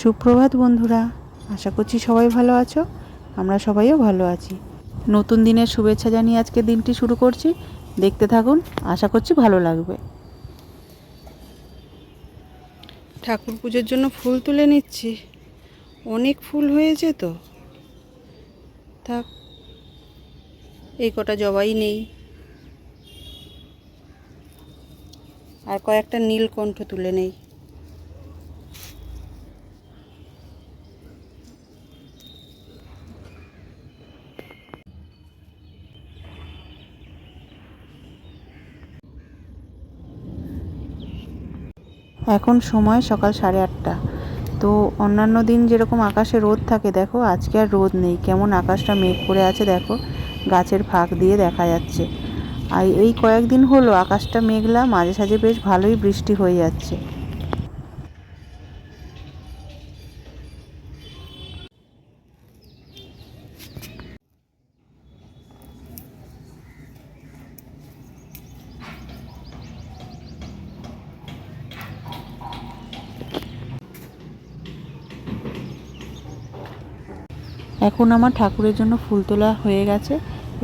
সুপ্রভাত বন্ধুরা, আশা করছি সবাই ভালো আছো, আমরা সবাইও ভালো আছি। নতুন দিনের শুভেচ্ছা জানিয়ে আজকে দিনটি শুরু করছি। দেখতে থাকুন, আশা করছি ভালো লাগবে। ঠাকুর পুজোর জন্য ফুল তুলে নিচ্ছি। অনেক ফুল হয়েছে তো। থাক, এই কটা জবাই নেই। আর কয়েকটা নীলকণ্ঠ তুলে নেই। এখন সময় সকাল সাড়ে আটটা। তো অন্যান্য দিন যেরকম আকাশে রোদ থাকে, দেখো আজকে আর রোদ নেই। কেমন আকাশটা মেঘ করে আছে, দেখো গাছের ফাঁক দিয়ে দেখা যাচ্ছে। আর এই কয়েকদিন হলো আকাশটা মেঘলা, মাঝে সাঝে বেশ ভালোই বৃষ্টি হয়ে যাচ্ছে। এখন আমার ঠাকুরের জন্য ফুল তোলা হয়ে গেছে।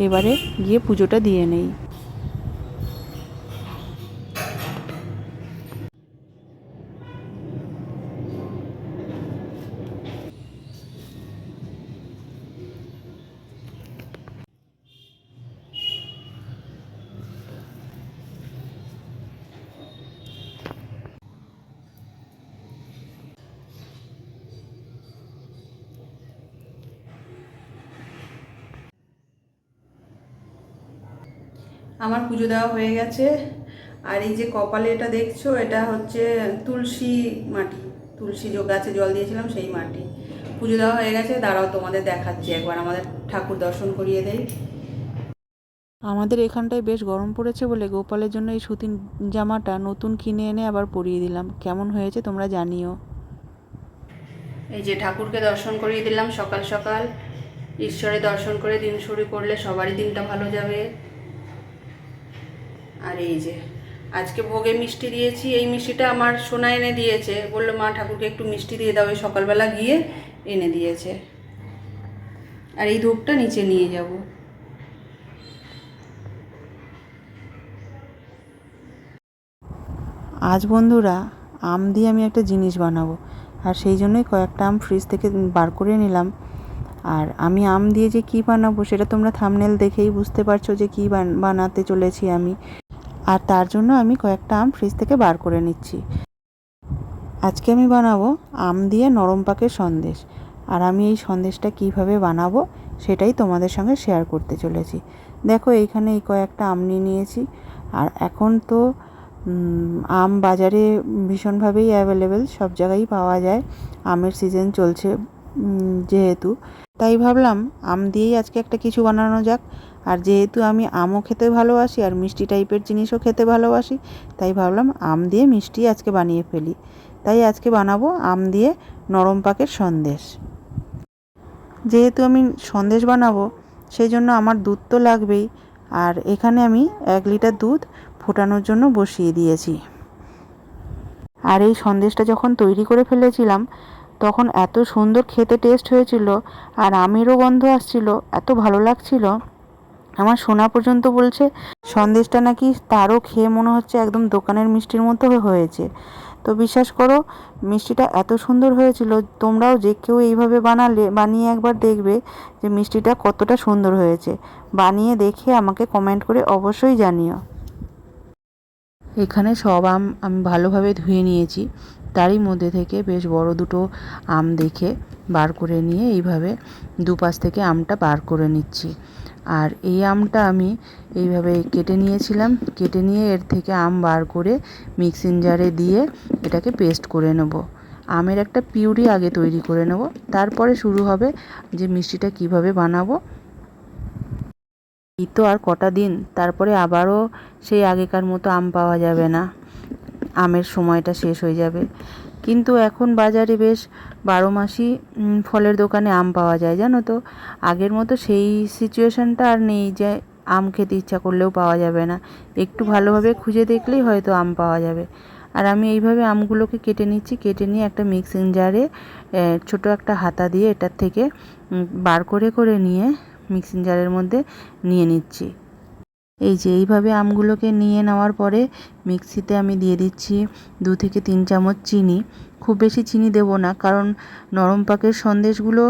এবারে গিয়ে পুজোটা দিয়ে নেই। আমার পুজো দেওয়া হয়ে গেছে। আর এই যে কপালে এটা দেখছ এটা হচ্ছে তুলসী মাটি। তুলসী যে গাছে জল দিয়েছিলাম সেই মাটি। পুজো দেওয়া হয়ে গেছে দাঁড়াও তোমাদের দেখাচ্ছি একবার আমাদের ঠাকুর দর্শন করিয়ে দেয় আমাদের এখানটায় বেশ গরম পড়েছে বলে গোপালের জন্য এই সুতির জামাটা নতুন কিনে এনে আবার পরিয়ে দিলাম। কেমন হয়েছে তোমরা জানিও। এই যে ঠাকুরকে দর্শন করিয়ে দিলাম সকাল সকাল। ঈশ্বরের দর্শন করে দিন শুরু করলে সবারই দিনটা ভালো যাবে। আর এই যে, আজকে ভোগে মিষ্টি দিয়েছি, এই মিষ্টিটা আমার সোনা এনে দিয়েছে। বলল, মা ঠাকুরকে একটু মিষ্টি দিয়ে দাও। সকালবেলা গিয়ে এনে দিয়েছে। আর এই ধূপটা নিচে নিয়ে যাব। আজ বন্ধুরা, আম দিয়ে আমি একটা জিনিস বানাবো। আর সেই জন্যই কয়েকটা আম ফ্রিজ থেকে বার করে নিলাম। আর আমি আম দিয়ে যে কী বানাবো, সেটা তোমরা থামনেল দেখেই বুঝতে পারছ যে কী বানাতে চলেছি আমি। আর তার জন্য আমি কয়েকটা আম ফ্রিজ থেকে বার করে নিচ্ছি। আজকে আমি বানাবো আম দিয়ে নরম পাকের সন্দেশ। আর আমি এই সন্দেশটা কীভাবে বানাবো সেটাই তোমাদের সঙ্গে শেয়ার করতে চলেছি। দেখো এইখানে এই কয়েকটা আম নিয়ে নিয়েছি। আর এখন তো আম বাজারে ভীষণভাবেই অ্যাভেলেবেল সব জায়গায় পাওয়া যায়। আমের সিজন চলছে যেহেতু। তাই ভাবলাম আম দিয়েই আজকে একটা কিছু বানানো যাক। আর যেহেতু আমি আমও খেতে ভালোবাসি আর মিষ্টি টাইপের জিনিসও খেতে ভালোবাসি, তাই ভাবলাম আম দিয়ে মিষ্টি আজকে বানিয়ে ফেলি। তাই আজকে বানাবো আম দিয়ে নরম পাকের সন্দেশ। যেহেতু আমি সন্দেশ বানাবো সেই জন্য আমার দুধ তো লাগবেই। আর এখানে আমি এক লিটার দুধ ফোটানোর জন্য বসিয়ে দিয়েছি। আর এই সন্দেশটা যখন তৈরি করে ফেলেছিলাম তখন এত সুন্দর খেতে টেস্ট হয়েছিল আর আমেরও গন্ধ আসছিল, এত ভালো লাগছিল। আমার শোনা পর্যন্ত বলছে, সন্দেশটা নাকি তারও খেয়ে মনে হচ্ছে একদম দোকানের মিষ্টির মতো হয়েছে। তো বিশ্বাস করো, মিষ্টিটা এত সুন্দর হয়েছিল, তোমরাও যে কেউ এইভাবে বানালে, বানিয়ে একবার দেখবে যে মিষ্টিটা কতটা সুন্দর হয়েছে। বানিয়ে দেখে আমাকে কমেন্ট করে অবশ্যই জানিও। এখানে সব আম আমি ভালোভাবে ধুয়ে নিয়েছি। তারই মধ্যে থেকে বেশ বড় দুটো আম দেখে বার করে নিয়ে এইভাবে দুপাশ থেকে আমটা বার করে নিচ্ছি। আর এই আমটা আমি এইভাবে কেটে নিয়েছিলাম। কেটে নিয়ে এর থেকে আম বার করে মিক্সিং জারে দিয়ে এটাকে পেস্ট করে নেব। আমের একটা পিউরি আগে তৈরি করে নেব। তারপরে শুরু হবে যে মিষ্টিটা কীভাবে বানাবো। এই তো আর কটা দিন। তারপরে আবারও সেই আগেকার মতো আম পাওয়া যাবে না। আমের সময়টা শেষ হয়ে যাবে। কিন্তু এখন বাজারে বেশ বারো মাসই ফলের দোকানে আম পাওয়া যায়, জানো তো? আগের মতো সেই সিচুয়েশানটা আর নেই যে আম খেতে ইচ্ছা করলেও পাওয়া যাবে না। একটু ভালোভাবে খুঁজে দেখলেই হয়তো আম পাওয়া যাবে। আর আমি এইভাবে আমগুলোকে কেটে নিচ্ছি, কেটে নিয়ে একটা মিক্সিং জারে ছোট একটা হাতা দিয়ে এটার থেকে বার করে করে নিয়ে মিক্সিং জারের মধ্যে নিয়ে নিচ্ছি। এই যে, এইভাবে আমগুলোকে নিয়ে নেওয়ার পরে মিক্সিতে আমি দিয়ে দিচ্ছি দু থেকে তিন চামচ চিনি। খুব বেশি চিনি দেব না, কারণ নরম পাকের সন্দেশগুলো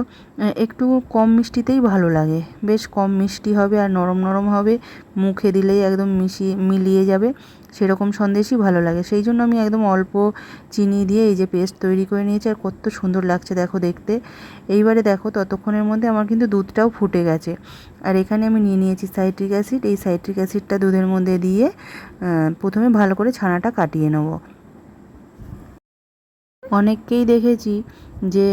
একটু কম মিষ্টিতেই ভালো লাগে। বেশ কম মিষ্টি হবে আর নরম নরম হবে, মুখে দিলেই একদম মিশিয়ে, মিলিয়ে যাবে। সেরকম সন্দেশই ভালো লাগে। সেই জন্য আমি একদম অল্প চিনি দিয়ে এই যে পেস্ট তৈরি করে নিয়েছি, আর কত সুন্দর লাগছে দেখো দেখতে। এইবারে দেখো ততক্ষণের মধ্যে আমার কিন্তু দুধটাও ফুটে গেছে। আর এখানে আমি নিয়ে নিয়েছি সাইট্রিক অ্যাসিড। এই সাইট্রিক অ্যাসিডটা দুধের মধ্যে দিয়ে প্রথমে ভালো করে ছানাটা কাটিয়ে নেব। অনেককেই দেখেছি যে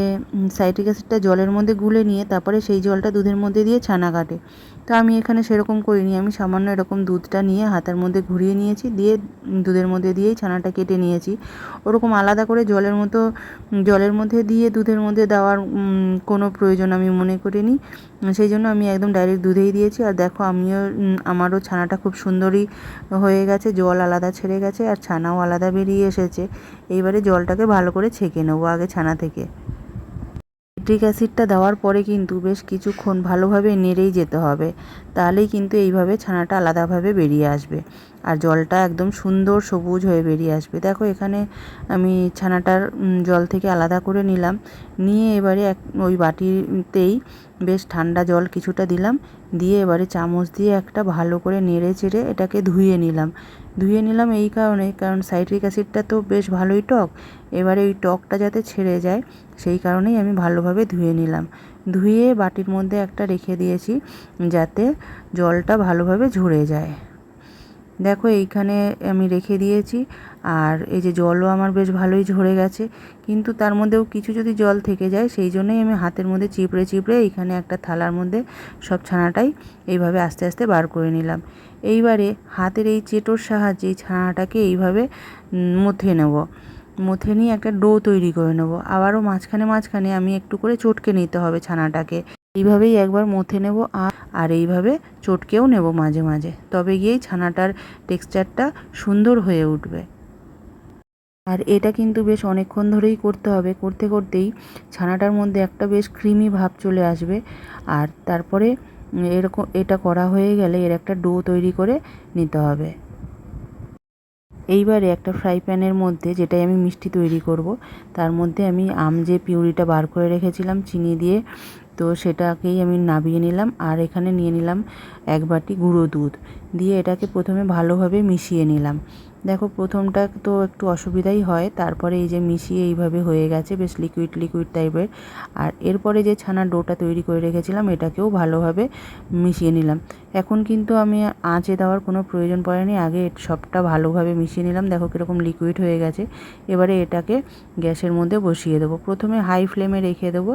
সাইট্রিক অ্যাসিডটা জলের মধ্যে গুলে নিয়ে তারপরে সেই জলটা দুধের মধ্যে দিয়ে ছানা কাটে। তো আমি এখানে সেরকম করিনি। আমি সামান্য এরকম দুধটা নিয়ে হাতের মধ্যে ঘুরিয়ে নিয়েছি, দিয়ে দুধের মধ্যে দিয়েই ছানাটা কেটে নিয়েছি। ওরকম আলাদা করে জলের মতো, জলের মধ্যে দিয়ে দুধের মধ্যে দেওয়ার কোনো প্রয়োজন আমি মনে করিনি। সেই জন্য আমি একদম ডাইরেক্ট দুধেই দিয়েছি। আর দেখো আমিও আমারও ছানাটা খুব সুন্দরই হয়ে গেছে, জল আলাদা ছেড়ে গেছে, আর ছানাও আলাদা বেরিয়ে এসেছে। এইবারে জলটাকে ভালো করে ছেঁকে নেব আগে ছানা থেকে। সিট্রিক অ্যাসিডটা দেওয়ার পরে কিন্তু বেশ কিছুক্ষণ ভালোভাবে নেড়েই যেতে হবে। তাহলেই কিন্তু এইভাবে ছানাটা আলাদাভাবে বেরিয়ে আসবে। আর জলটা একদম সুন্দর সবুজ হয়ে বেরিয়ে আসবে। দেখো এখানে আমি ছানাটার জল থেকে আলাদা করে নিলাম। নিয়ে এবারে এক, ওই বাটিতেই বেশ ঠান্ডা জল কিছুটা দিলাম, দিয়ে এবারে চামচ দিয়ে একটা ভালো করে নেড়ে চেড়ে এটাকে ধুয়ে নিলাম। ধুয়ে নিলাম এই কারণে, কারণ সাইট্রিক অ্যাসিডটা তো বেশ ভালোই টক। এবারে ওই টকটা যাতে ছেড়ে যায়, সেই কারণেই আমি ভালোভাবে ধুয়ে নিলাম। ধুয়ে বাটির মধ্যে একটা রেখে দিয়েছি যাতে জলটা ভালোভাবে ঝরে যায়। দেখো এইখানে আমি রেখে দিয়েছি। আর এই যে জলও আমার বেশ ভালোই ঝরে গেছে। কিন্তু তার মধ্যেও কিছু যদি জল থেকে যায়, সেই জন্যই আমি হাতের মধ্যে চিপড়ে চিপড়ে এইখানে একটা থালার মধ্যে সব ছানাটাই এইভাবে আস্তে আস্তে বার করে নিলাম। এইবারে হাতের এই চেটোর সাহায্যে এই ছানাটাকে এইভাবে মথে নেব। মথে নিয়ে একটা ডো তৈরি করে নেব। আবারও মাঝখানে মাঝখানে আমি একটু করে চটকে নিতে হবে ছানাটাকে। এইভাবেই একবার মথে নেব আর আর এইভাবে চটকেও নেব মাঝে মাঝে। তবে গিয়েই ছানাটার টেক্সচারটা সুন্দর হয়ে উঠবে। আর এটা কিন্তু বেশ অনেকক্ষণ ধরেই করতে হবে। করতে করতেই ছানাটার মধ্যে একটা বেশ ক্রিমি ভাব চলে আসবে। আর তারপরে এরকম, এটা করা হয়ে গেলে এর একটা ডো তৈরি করে নিতে হবে। এইবারে একটা ফ্রাই প্যানের মধ্যে যেটাই আমি মিষ্টি তৈরি করব, তার মধ্যে আমি আম যে পিউরিটা বার করে রেখেছিলাম, চিনি দিয়ে তো সেটাকেই আমি নাবিয়ে নিলাম আর এখানে নিয়ে নিলাম এক বাটি গুঁড়ো দুধ। দিয়ে এটাকে প্রথমে ভালোভাবে মিশিয়ে নিলাম। দেখো, প্রথমটা তো একটু অসুবিধাই হয়। তারপরে এই যে মিশিয়ে এইভাবে হয়ে গেছে, বেশ লিকুইড লিকুইড টাইপের আর এরপরে যে ছানার ডোটা তৈরি করে রেখেছিলাম, এটাকেও ভালোভাবে মিশিয়ে নিলাম। এখন কিন্তু আমি আঁচে দেওয়ার কোনো প্রয়োজন পড়েনি। আগে সবটা ভালোভাবে মিশিয়ে নিলাম। দেখো কীরকম লিকুইড হয়ে গেছে। এবারে এটাকে গ্যাসের মধ্যে বসিয়ে দেবো। প্রথমে হাই ফ্লেমে রেখে দেবো।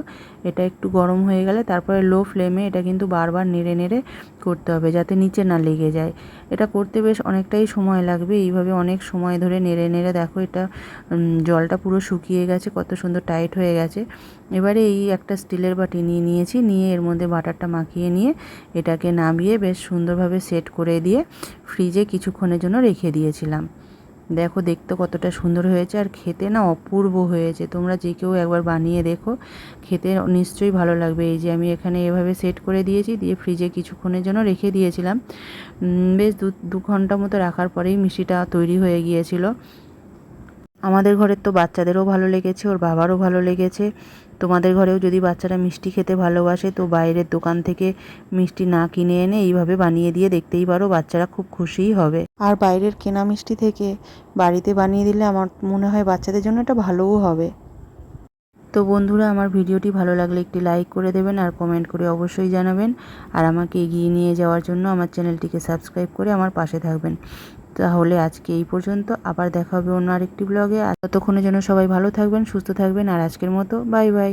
এটা একটু গরম হয়ে গেলে তারপরে লো ফ্লেমে এটা কিন্তু বারবার নেড়ে নেড়ে করতে হবে, যাতে নিচে না লেগে যায়। এটা করতে বেশ অনেকটাই সময় লাগবে। এইভাবে অনেক সময় ধরে নেড়ে নেড়ে দেখো এটা জলটা পুরো শুকিয়ে গেছে, কত সুন্দর টাইট হয়ে গেছে। এবারে এই একটা স্টিলের বাটি নিয়ে নিয়েছি, নিয়ে এর মধ্যে বাটারটা মাখিয়ে নিয়ে এটাকে নামিয়ে বেশ সুন্দরভাবে সেট করে দিয়ে ফ্রিজে কিছুক্ষণের জন্য রেখে দিয়েছিলাম। দেখো, দেখতে কতটা সুন্দর হয়েছে আর খেতে না অপূর্ব হয়েছে। তোমরা যে কেউ একবার বানিয়ে দেখো, খেতে নিশ্চয়ই ভালো লাগবে। এই যে আমি এখানে এভাবে সেট করে দিয়েছি, দিয়ে ফ্রিজে কিছুক্ষণের জন্য রেখে দিয়েছিলাম। বেশ দু দু ঘণ্টা মতো রাখার পরেই মিষ্টিটা তৈরি হয়ে গিয়েছিল। আমাদের ঘরের তো বাচ্চাদেরও ভালো লেগেছে ওর বাবারও ভালো লেগেছে। তোমাদের ঘরেও যদি বাচ্চারা মিষ্টি খেতে ভালোবাসে তো বাইরের দোকান থেকে মিষ্টি না কিনে এনে এইভাবে বানিয়ে দিয়ে দেখতেই পারো বাচ্চারা খুব খুশিই হবে। আর বাইরের কেনা মিষ্টি থেকে বাড়িতে বানিয়ে দিলে আমার মনে হয় বাচ্চাদের জন্য এটা ভালোও হবে। তো বন্ধুরা আমার ভিডিওটি ভালো লাগলে একটি লাইক করে দেবেন আর কমেন্ট করে অবশ্যই জানাবেন। আর আমাকে এগিয়ে নিয়ে যাওয়ার জন্য আমার চ্যানেলটিকে সাবস্ক্রাইব করে আমার পাশে থাকবেন। তাহলে আজকে এই পর্যন্ত। আবার দেখা হবে অন্য আরেকটি ব্লগে ততক্ষণের জন্য সবাই ভালো থাকবেন, সুস্থ থাকবেন। আর আজকের মতো বাই বাই।